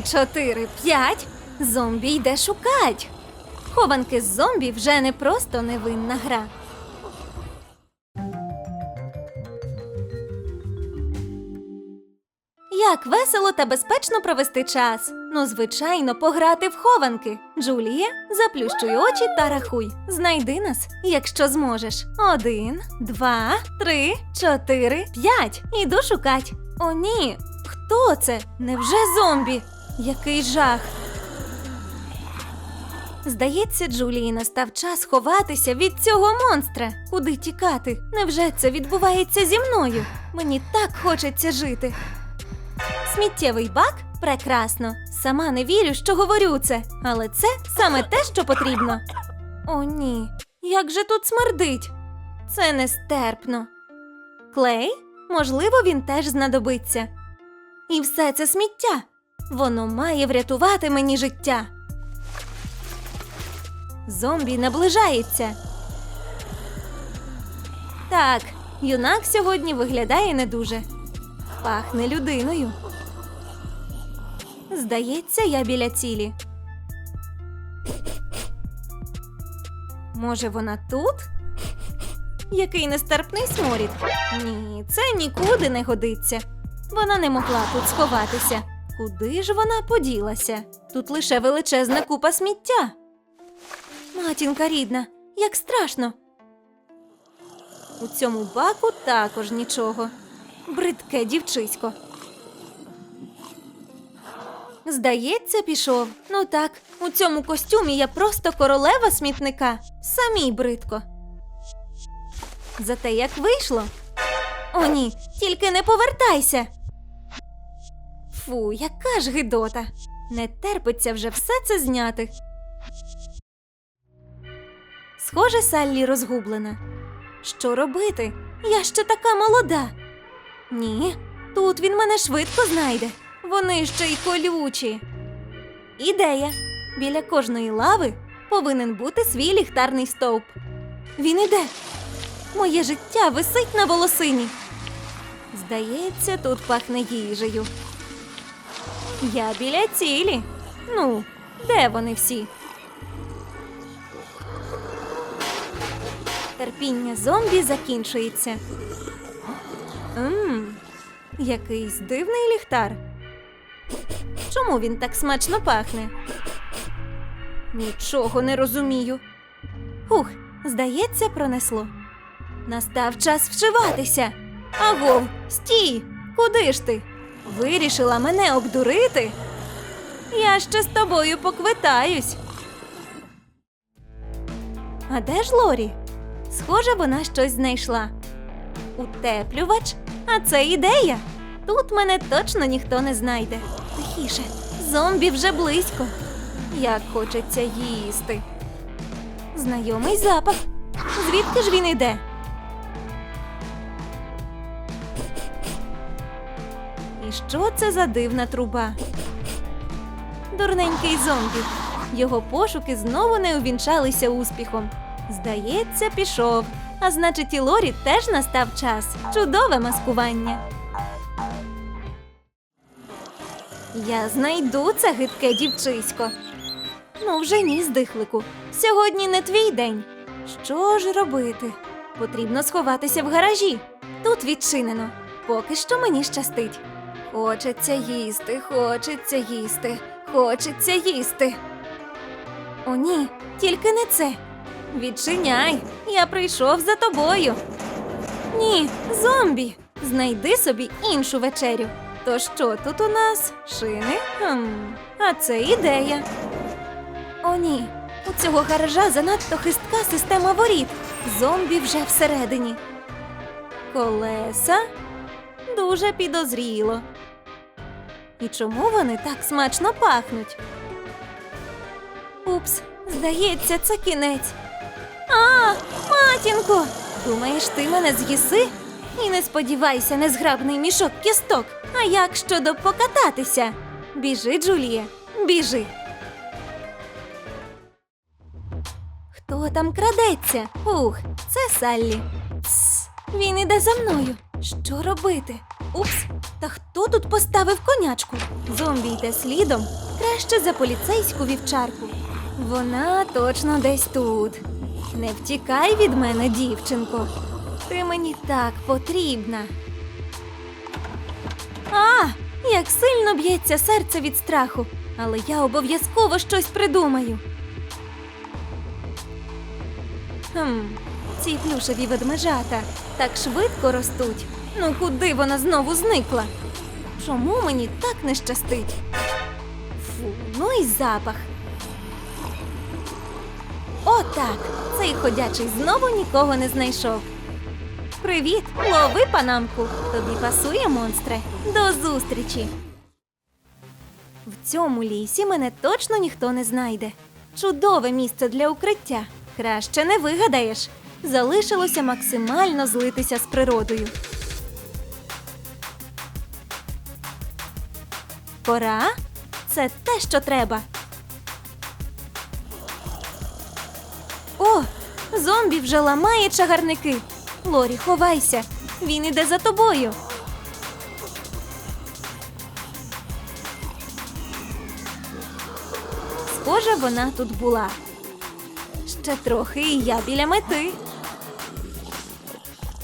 Чотири, п'ять. Зомбі йде шукать. Хованки з зомбі вже не просто невинна гра. Як весело та безпечно провести час. Ну, звичайно, пограти в хованки. Джулія, заплющуй очі та рахуй. Знайди нас, якщо зможеш. Один, два, три, чотири, п'ять. Іду шукать. О, ні. Хто це? Невже зомбі? Який жах. Здається, Джулії настав час ховатися від цього монстра. Куди тікати? Невже це відбувається зі мною? Мені так хочеться жити. Сміттєвий бак прекрасно. Сама не вірю, що говорю це, але це саме те, що потрібно. О, ні, як же тут смердить? Це нестерпно. Клей? Можливо, він теж знадобиться. І все це сміття. Воно має врятувати мені життя. Зомбі наближається. Так, юнак сьогодні виглядає не дуже. Пахне людиною. Здається, я біля цілі. Може, вона тут? Який нестерпний сморід. Ні, це нікуди не годиться. Вона не могла тут сховатися. Куди ж вона поділася? Тут лише величезна купа сміття. Матінка рідна, як страшно. У цьому баку також нічого. Бридке дівчисько. Здається, пішов. Ну так, у цьому костюмі я просто королева смітника. Самій бридко. Зате як вийшло. О, ні, тільки не повертайся. Фу, яка ж гидота. Не терпиться вже все це зняти. Схоже, Саллі розгублена. Що робити? Я ще така молода. Ні, тут він мене швидко знайде. Вони ще й колючі. Ідея. Біля кожної лави повинен бути свій ліхтарний стовп. Він іде. Моє життя висить на волосині. Здається, тут пахне їжею. Я біля цілі. Ну, де вони всі? Терпіння зомбі закінчується. Мм, якийсь дивний ліхтар. Чому він так смачно пахне? Нічого не розумію. Хух, здається, пронесло. Настав час вшиватися. Агов, стій! Куди ж ти? Вирішила мене обдурити? Я ще з тобою поквитаюсь. А де ж Лорі? Схоже, вона щось знайшла. Утеплювач? А це ідея. Тут мене точно ніхто не знайде. Тихіше, зомбі вже близько. Як хочеться їсти. Знайомий запах. Звідки ж він іде? І що це за дивна труба? Дурненький зомбі. Його пошуки знову не увінчалися успіхом. Здається, пішов. А значить, і Лорі теж настав час. Чудове маскування. Я знайду це гидке дівчисько. Ну, вже ні, здихлику. Сьогодні не твій день. Що ж робити? Потрібно сховатися в гаражі. Тут відчинено. Поки що мені щастить. Хочеться їсти, хочеться їсти, хочеться їсти. О, ні, тільки не це. Відчиняй, я прийшов за тобою. Ні, зомбі. Знайди собі іншу вечерю. То що тут у нас? Шини? Хм, а це ідея. О, ні. У цього гаража занадто хистка система воріт. Зомбі вже всередині. Колеса дуже підозріло. І чому вони так смачно пахнуть? Упс, здається, це кінець. А, матінко! Думаєш, ти мене з'їси? І не сподівайся, незграбний мішок кісток. А як щодо покататися? Біжи, Джулія, біжи. Хто там крадеться? Ух, це Саллі. Тс, він іде за мною. Що робити? Упс, та хто тут поставив конячку? Зомбі йде слідом, краще за поліцейську вівчарку. Вона точно десь тут. Не втікай від мене, дівчинко. Ти мені так потрібна. А, як сильно б'ється серце від страху, але я обов'язково щось придумаю. Хм, ці плюшеві ведмежата так швидко ростуть. Ну куди вона знову зникла? Чому мені так не щастить? Фу, ну і запах. Отак. Цей ходячий знову нікого не знайшов. Привіт, лови панамку. Тобі пасує, монстре. До зустрічі. В цьому лісі мене точно ніхто не знайде. Чудове місце для укриття. Краще не вигадаєш. Залишилося максимально злитися з природою. Пора? Це те, що треба. О, зомбі вже ламає чагарники. Лорі, ховайся. Він іде за тобою. Схоже, вона тут була. Ще трохи і я біля мети.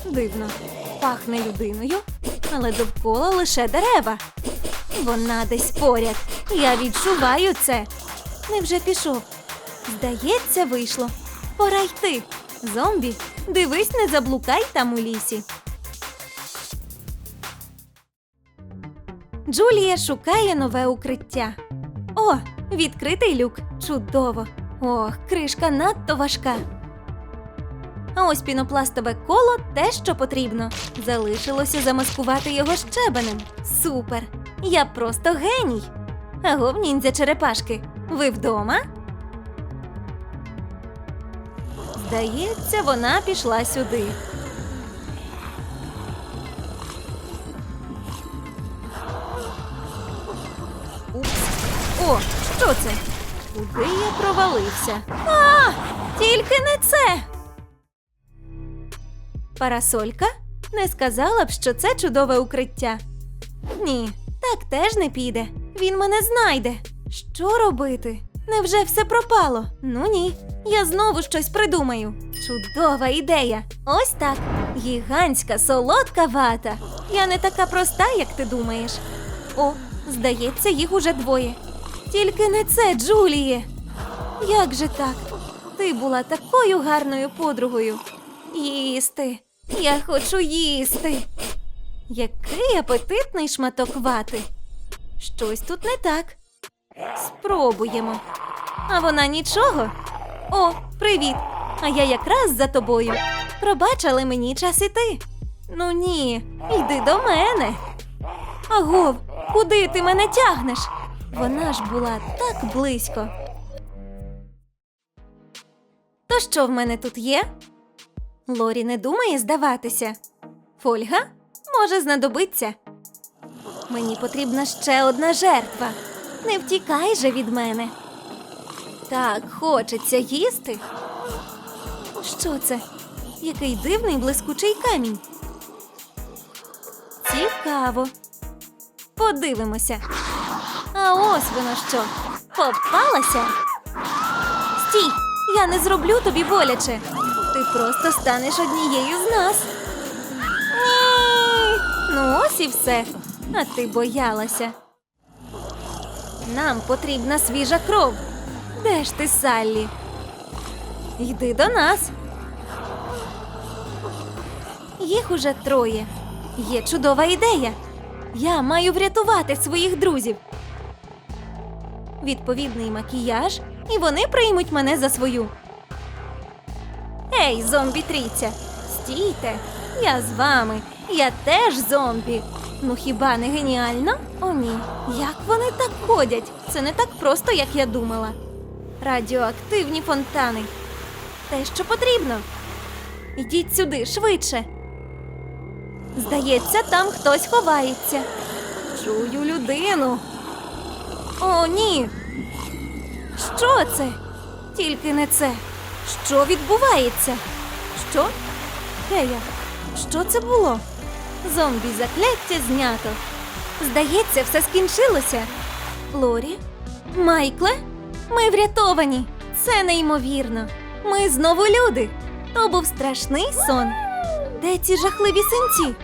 Дивно, пахне людиною, але довкола лише дерева. Вона десь поряд. Я відчуваю це. Невже пішов? Здається, вийшло. Пора йти. Зомбі, дивись, не заблукай там у лісі. Джулія шукає нове укриття. О, відкритий люк. Чудово. Ох, кришка надто важка. А ось пінопластове коло те, що потрібно. Залишилося замаскувати його щебенем. Супер! Я просто геній. Агов, ніндзя черепашки. Ви вдома? Здається, вона пішла сюди. О, що це? Куди я провалився? А! Тільки не це. Парасолька не сказала б, що це чудове укриття. Ні, так теж не піде. Він мене знайде. Що робити? Невже все пропало? Ну ні. Я знову щось придумаю. Чудова ідея. Ось так. Гігантська солодка вата. Я не така проста, як ти думаєш. О, здається, їх уже двоє. Тільки не це, Джуліє. Як же так? Ти була такою гарною подругою. Їсти. Я хочу їсти. Який апетитний шматок вати. Щось тут не так. Спробуємо. А вона нічого. О, привіт! А я якраз за тобою. Пробач, але мені час іти. Ну ні, йди до мене. Агов, куди ти мене тягнеш? Вона ж була так близько. То що в мене тут є? Лорі не думає здаватися. Фольга може знадобиться. Мені потрібна ще одна жертва. Не втікай же від мене. Так, хочеться їсти. Що це? Який дивний блискучий камінь. Цікаво. Подивимося. А ось воно що. Попалася. Стій! Я не зроблю тобі боляче. Ти просто станеш однією з нас. Ну ось і все. А ти боялася. Нам потрібна свіжа кров. Де ж ти, Саллі? Йди до нас. Їх уже троє. Є чудова ідея. Я маю врятувати своїх друзів. Відповідний макіяж, і вони приймуть мене за свою. Ей, зомбі трійця! Стійте! Я з вами. Я теж зомбі. Ну хіба не геніально? О, ні. Як вони так ходять? Це не так просто, як я думала. Радіоактивні фонтани. Те, що потрібно. Ідіть сюди швидше. Здається, там хтось ховається. Чую людину. О, ні. Що це? Тільки не це. Що відбувається? Що? Де? Що це було? Зомбі закляття знято. Здається, все скінчилося. Лорі? Майкле? Ми врятовані. Це неймовірно. Ми знову люди. То був страшний сон. Де ці жахливі синці?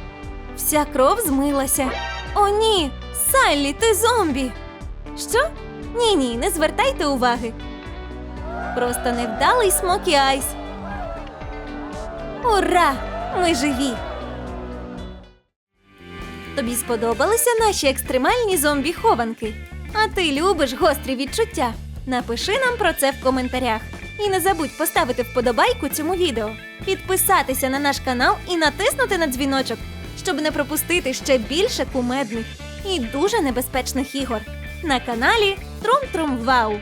Вся кров змилася. О, ні! Саллі, ти зомбі! Що? Ні, ні, не звертайте уваги. Просто невдалий смокі айс. Ура! Ми живі! Тобі сподобалися наші екстремальні зомбі-хованки? А ти любиш гострі відчуття? Напиши нам про це в коментарях. І не забудь поставити вподобайку цьому відео, підписатися на наш канал і натиснути на дзвіночок, щоб не пропустити ще більше кумедних і дуже небезпечних ігор на каналі Трум Трум Вау.